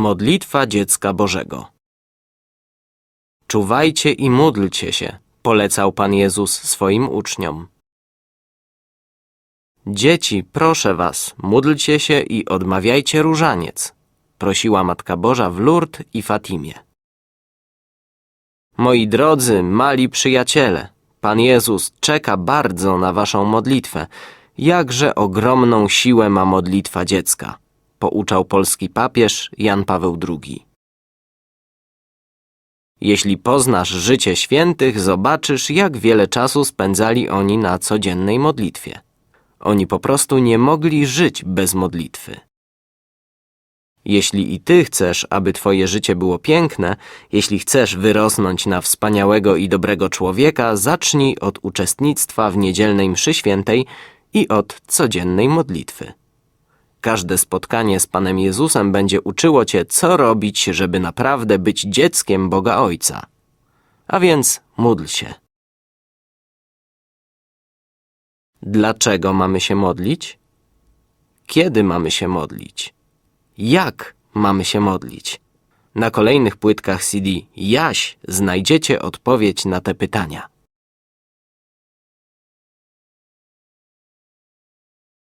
Modlitwa dziecka Bożego. Czuwajcie i módlcie się, polecał Pan Jezus swoim uczniom. Dzieci, proszę was, módlcie się i odmawiajcie różaniec, prosiła Matka Boża w Lourdes i Fatimie. Moi drodzy, mali przyjaciele, Pan Jezus czeka bardzo na waszą modlitwę. Jakże ogromną siłę ma modlitwa dziecka, pouczał polski papież Jan Paweł II. Jeśli poznasz życie świętych, zobaczysz, jak wiele czasu spędzali oni na codziennej modlitwie. Oni po prostu nie mogli żyć bez modlitwy. Jeśli i ty chcesz, aby twoje życie było piękne, jeśli chcesz wyrosnąć na wspaniałego i dobrego człowieka, zacznij od uczestnictwa w niedzielnej mszy świętej i od codziennej modlitwy. Każde spotkanie z Panem Jezusem będzie uczyło cię, co robić, żeby naprawdę być dzieckiem Boga Ojca. A więc módl się. Dlaczego mamy się modlić? Kiedy mamy się modlić? Jak mamy się modlić? Na kolejnych płytkach CD Jaś znajdziecie odpowiedź na te pytania.